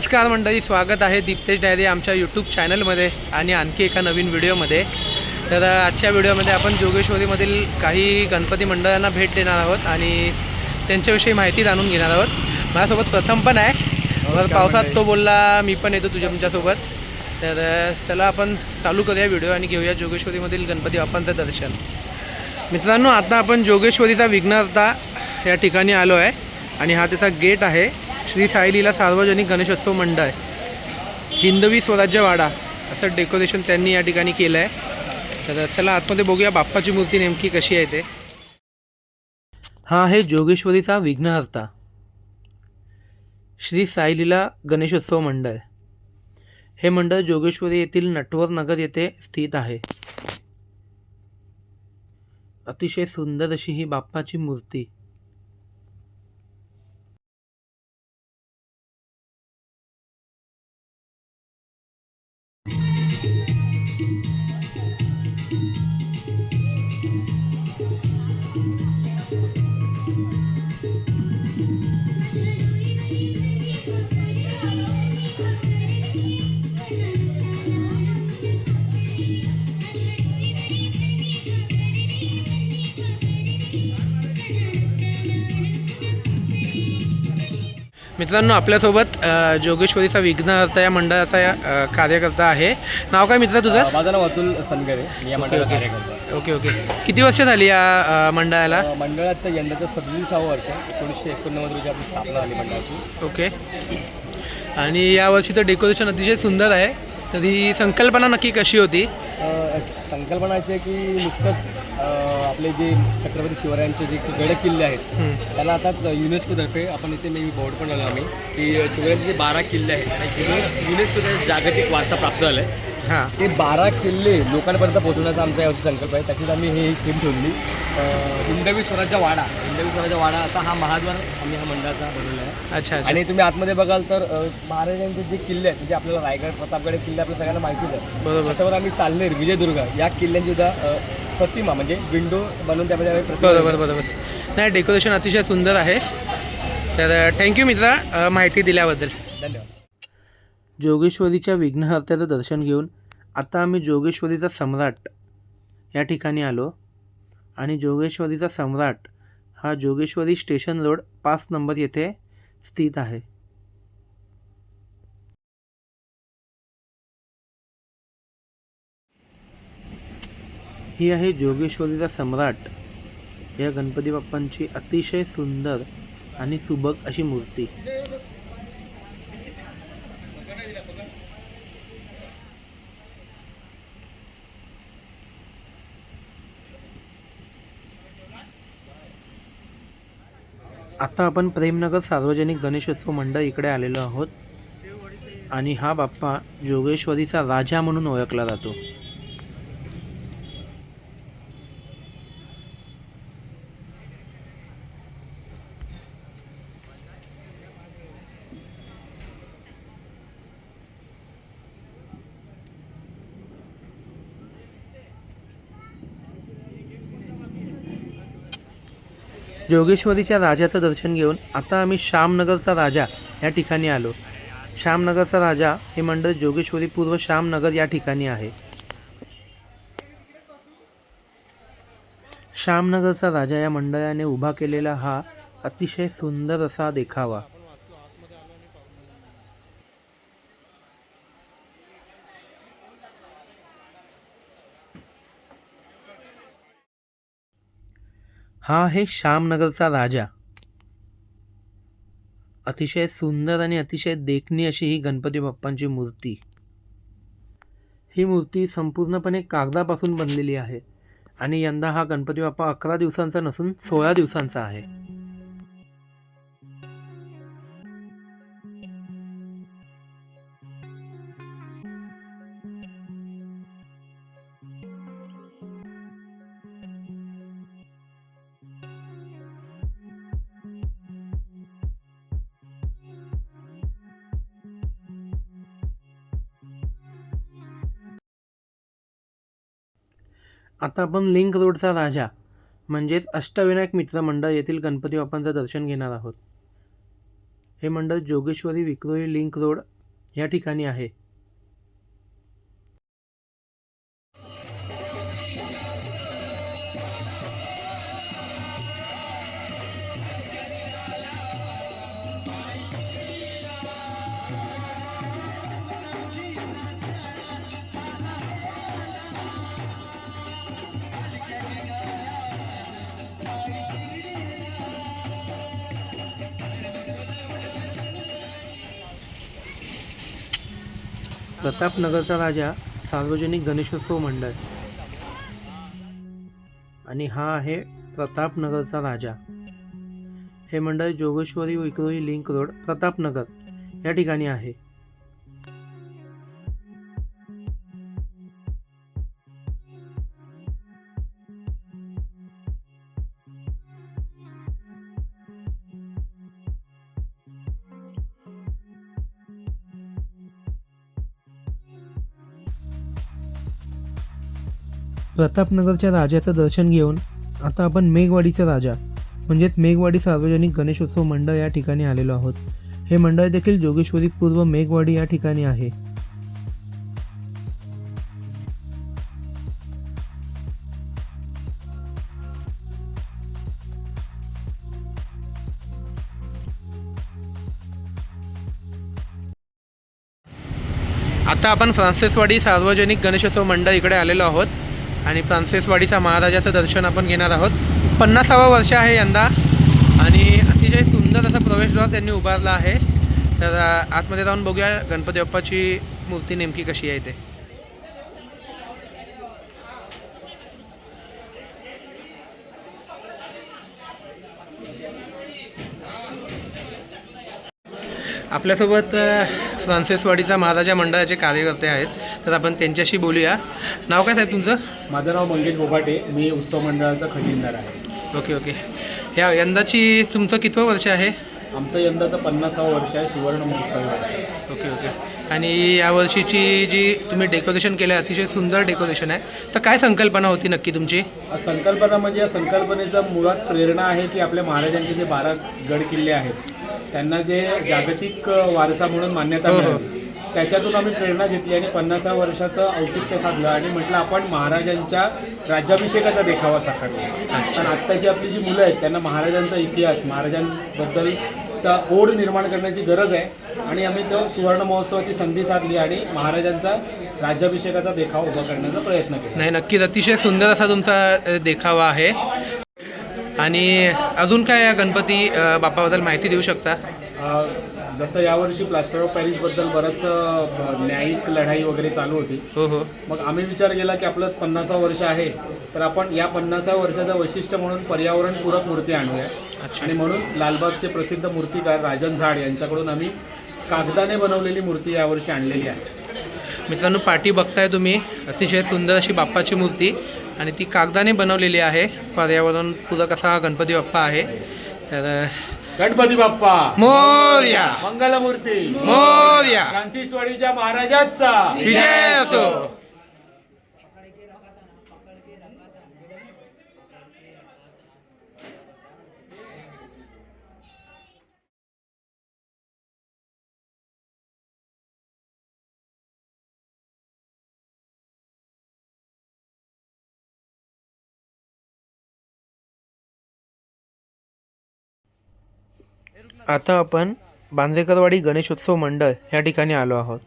नमस्कार मंडळी स्वागत आहे दीप्तेश डायरी आमच्या यूट्यूब चॅनलमध्ये आणि आणखी एका नवीन व्हिडिओमध्ये. तर आजच्या व्हिडिओमध्ये आपण जोगेश्वरीमधील काही गणपती मंडळांना भेट देणार आहोत आणि त्यांच्याविषयी माहिती जाणून घेणार आहोत. माझ्यासोबत प्रथम पण आहे. तर पावसात तो बोलला मी पण येतो तुझ्या तुमच्यासोबत. तर चला आपण चालू करूया व्हिडिओ आणि घेऊया जोगेश्वरीमधील गणपती बाप्पांचं दर्शन. मित्रांनो आता आपण जोगेश्वरीचा विघ्नहर्ता या ठिकाणी आलो आहे आणि हा त्याचा गेट आहे. श्री साईलीला सार्वजनिक गणेशोत्सव मंडळ हिंदवी स्वराज्य वाडा असं डेकोरेशन त्यांनी या ठिकाणी केलं आहे तर चला आतमध्ये बघूया बाप्पाची मूर्ती नेमकी कशी आहे ते. हा आहे जोगेश्वरीचा विघ्नहर्ता. श्री साईलीला गणेशोत्सव मंडळ. हे मंडळ जोगेश्वरी येथील नटवर नगर येथे स्थित आहे. अतिशय सुंदर अशी ही बाप्पाची मूर्ती. मित्रांनो आपल्यासोबत जोगेश्वरीचा विघ्नहर्ता या मंडळाचा अ, कार्यकर्ता आहे. नाव काय मित्र तुझं? माझं नाव अतुल सनगरे. मी या मंडळात ओके. कार्यकर्ता. Okay okay. किती वर्ष झाली या मंडळाला? मंडळाचं यंदाचं सदविसावं वर्ष एकोणीसशे एकोणनव्वद रोजी आपली स्थापना झाली मंडळाची. ओके. आणि यावर्षी तर डेकोरेशन अतिशय सुंदर आहे. तर ही संकल्पना नक्की कशी होती संकल्पना अशी आहे की नुकतंच आपले जे छत्रपती शिवरायांचे जे गड किल्ले आहेत. त्यांना आता युनेस्कोतर्फे आपण इथे मी बोर्ड पण आलो आम्ही की शिवरायांचे जे बारा किल्ले आहेत त्यांना युनेस युनेस्कोचा जागतिक वारसा प्राप्त झाला आहे हां. ते बारा किल्ले लोकांपर्यंत पोहोचवण्याचा आमचा यावर्षी संकल्प आहे. त्याच्यात आम्ही ही थीम ठेवली. हिंदवी स्वराज्य वाडा. हिंदवी स्वराज्य वाडा असा हा महाद्वार आम्ही हा मंडळाचा बनवला आहे. अच्छा आणि तुम्ही आतमध्ये बघाल तर महाराजांचे जे किल्ले आहेत म्हणजे आपल्याला रायगड प्रतापगड किल्ले आपल्या सगळ्यांना माहितीच आहे बरोबर. त्याच्यावर आम्ही साल्हेर विजयदुर्ग. या किल्ल्यांची सुद्धा प्रतिमा म्हणजे विंडो बनवून त्यामध्ये आम्ही प्रतिमा बरोबर बरोबर. नाही डेकोरेशन अतिशय सुंदर आहे. तर थँक्यू मित्रा अ, माहिती दिल्याबद्दल. धन्यवाद. जोगेश्वरीच्या विघ्नहर्त्याचं दर्शन घेऊन आता आम्ही जोगेश्वरीचा सम्राट या ठिकाणी आलो. आणि जोगेश्वरीचा सम्राट हा जोगेश्वरी स्टेशन रोड पाच नंबर येथे स्थित आहे. ही आहे जोगेश्वरीचा सम्राट. या गणपती बाप्पांची अतिशय सुंदर आणि सुबक अशी मूर्ती. आत्ता आपण प्रेमनगर सार्वजनिक गणेशोत्सव मंडळ इकडे आलेलो आहोत. आणि हा बाप्पा जोगेश्वरीचा राजा म्हणून ओळखला जातो. जोगेश्वरीच्या राजाचं दर्शन घेऊन आता आम्ही श्यामनगरचा राजा या ठिकाणी आलो. श्यामनगरचा राजा हे मंडळ जोगेश्वरी पूर्व श्यामनगर या ठिकाणी आहे. श्यामनगरचा राजा या मंडळाने उभा केलेला हा अतिशय सुंदर असा देखावा. हा आहे श्यामनगरचा राजा. अतिशय सुंदर आणि अतिशय देखणी अशी ही गणपती बाप्पांची मूर्ती. ही मूर्ती संपूर्णपणे कागदापासून बनलेली आहे आणि यंदा हा गणपती बाप्पा अकरा दिवसांचा नसून सोळा दिवसांचा आहे. आता आपण लिंक रोडचा राजा म्हणजेच अष्टविनायक मित्र मंडळ येथील गणपती बाप्पांचं दर्शन घेणार आहोत. हे मंडळ जोगेश्वरी विक्रोळी लिंक रोड या ठिकाणी आहे. प्रतापनगरचा राजा सार्वजनिक गणेशोत्सव मंडळ. आणि हा आहे प्रतापनगरचा राजा. हे मंडळ जोगेश्वरी विक्रोही लिंक रोड प्रतापनगर या ठिकाणी आहे. प्रतापनगरच्या राजाचं दर्शन घेऊन आता आपण मेघवाडीचा राजा म्हणजेच मेघवाडी सार्वजनिक गणेशोत्सव मंडळ या ठिकाणी आलेलो आहोत. हे मंडळ देखील जोगेश्वरी पूर्व मेघवाडी या ठिकाणी आहे. आता आपण फ्रान्सिसवाडी सार्वजनिक गणेशोत्सव मंडळ इकडे आलेलो आहोत. आणि फ्रान्सिसवाडीचा महाराजाचं दर्शन आपण घेणार आहोत. पन्नासावं वर्ष आहे यंदा. आणि अतिशय सुंदर असा प्रवेशद्वार त्यांनी उभारला आहे. तर आतमध्ये जाऊन बघूया गणपती बाप्पाची मूर्ती नेमकी कशी आहे ते. आपल्यासोबत फ्रान्सिसवाडीचा महाराजा मंडळाचे कार्यकर्ते आहेत. तर आपण त्यांच्याशी बोलूया. नाव काय साहेब तुमचं? माझं नाव मंगेश बोभाटे मी उत्सव मंडळाचा खजिनदार आहे. Okay okay. या यंदाची तुमचं कितवं वर्ष आहे? आमचं यंदाचं पन्नासावं वर्ष आहे. सुवर्ण महोत्सवी वर्ष. Okay okay. आणि या वर्षीची जी तुम्ही डेकोरेशन केलं आहे अतिशय सुंदर डेकोरेशन आहे तर काय संकल्पना होती नक्की तुमची संकल्पना म्हणजे या संकल्पनेचा मुळात प्रेरणा आहे की आपल्या महाराजांचे जे बारा गड किल्ले आहेत त्यांना जे जागतिक वारसा म्हणून मान्यता हो, हो. मिळाली त्याच्यातून आम्ही प्रेरणा घेतली आणि पन्नासाव्या वर्षाचं औचित्य साधलं आणि म्हटलं आपण महाराजांच्या राज्याभिषेकाचा देखावा साकारला. पण आत्ताची आपली जी मुलं आहेत त्यांना महाराजांचा इतिहास महाराजांबद्दलचा ओढ निर्माण करण्याची गरज आहे. आणि आम्ही तो सुवर्ण महोत्सवाची संधी साधली आणि महाराजांचा राज्याभिषेकाचा देखावा उभा करण्याचा प्रयत्न केला. नाही नक्कीच. अतिशय सुंदर असा तुमचा देखावा आहे. आणि अजून काय या गणपती बाप्पाबद्दल माहिती देऊ शकता? जसं यावर्षी प्लास्टर ऑफ पॅरिसबद्दल बरंचसं न्यायिक लढाई वगैरे चालू होती. हो हो. मग आम्ही विचार केला की आपलं पन्नासावं वर्ष आहे. तर आपण या पन्नासाव्या वर्षाचं वैशिष्ट्य म्हणून पर्यावरणपूरक मूर्ती आणूया. अच्छा. आणि म्हणून लालबागचे प्रसिद्ध मूर्तिकार राजन झाड यांच्याकडून आम्ही कागदाने बनवलेली मूर्ती यावर्षी आणलेली आहे. मित्रांनो पाठी बघताय तुम्ही. अतिशय सुंदर अशी बाप्पाची मूर्ती. आणि ती कागदाने बनवलेली आहे. पर्यावरण पूरक असा गणपती बाप्पा आहे. तर गणपती बाप्पा! मोरया! मंगलमूर्ती! मोरया! फ्रान्सिसवाडीच्या महाराजाचा! विजय असो! आता आपण बांद्रेकरवाडी गणेशोत्सव मंडळ या ठिकाणी आलो आहोत.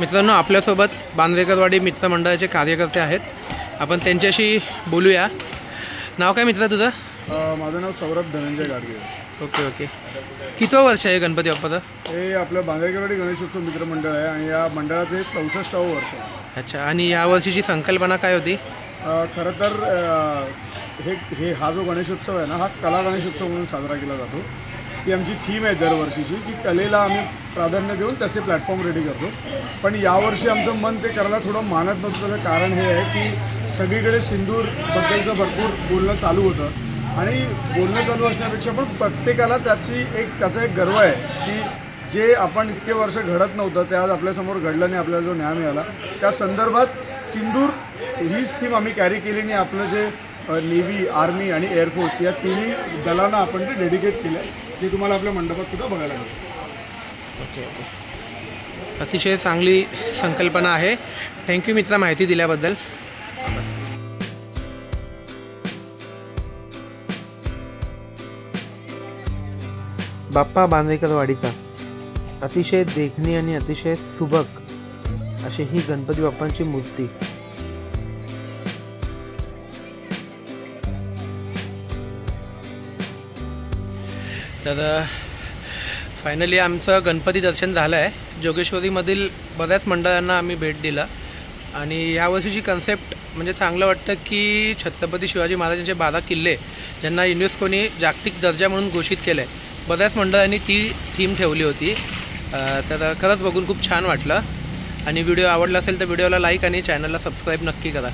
मित्रांनो आपल्यासोबत बांद्रेकरवाडी मित्रमंडळाचे कार्यकर्ते आहेत. आपण त्यांच्याशी बोलूया. नाव काय मित्र तुझं? माझं नाव सौरभ धनंजय गाडगे. Okay okay. कितवं वर्ष आहे गणपती बाप्पाचं? हे आपलं बांद्रेकरवाडी गणेशोत्सव मित्रमंडळ आहे आणि या मंडळाचं चौसष्टावं वर्ष आहे. अच्छा आणि या वर्षीची संकल्पना काय होती? खरं तर हे हे हा जो गणेशोत्सव आहे ना हा कला गणेशोत्सव म्हणून साजरा केला जातो. ती आमची थीम आहे दरवर्षीची की कलेला आम्ही प्राधान्य देऊन तसे प्लॅटफॉर्म रेडी करतो. पण यावर्षी आमचं मन ते करायला थोडं मानत नव्हतं. त्याचं कारण हे आहे की सगळीकडे सिंदूरबद्दलचं भरपूर बोलणं चालू होतं आणि बोलणं चालू असण्यापेक्षा पण प्रत्येकाला त्याची एक त्याचा एक गर्व आहे की जे आपण इतके वर्ष घडत नव्हतं ते आज आपल्यासमोर घडलं आणि आपल्याला जो न्याय मिळाला त्या संदर्भात सिंदूर हीच थीम आम्ही कॅरी केली आणि आपलं जे नेव्ही आर्मी आणि एअरफोर्स या तिन्ही दलांना आपण ते डेडिकेट केलं आहे जे तुम्हाला आपल्या मंडपात सुद्धा बघायला मिळतं ओके. ओके अतिशय चांगली संकल्पना आहे. थँक्यू मित्रा माहिती दिल्याबद्दल. बाप्पा बांदेकर वाडीचा अतिशय देखणी आणि अतिशय सुबक अशी ही गणपती बाप्पांची मूर्ती. तर फायनली आमचं गणपती दर्शन झालं आहे जोगेश्वरीमधील बऱ्याच मंडळांना आम्ही भेट दिला. आणि यावर्षीची कन्सेप्ट म्हणजे चांगलं वाटतं की छत्रपती शिवाजी महाराजांचे बारा किल्ले ज्यांना युनेस्कोनी जागतिक दर्जा म्हणून घोषित केलं आहे बऱ्याच मंडळांनी ती थीम ठेवली होती. तर खरंच बघून खूप छान वाटलं. आणि व्हिडिओ आवडला असेल तर व्हिडिओला लाईक आणि चॅनलला सबस्क्राईब नक्की करा.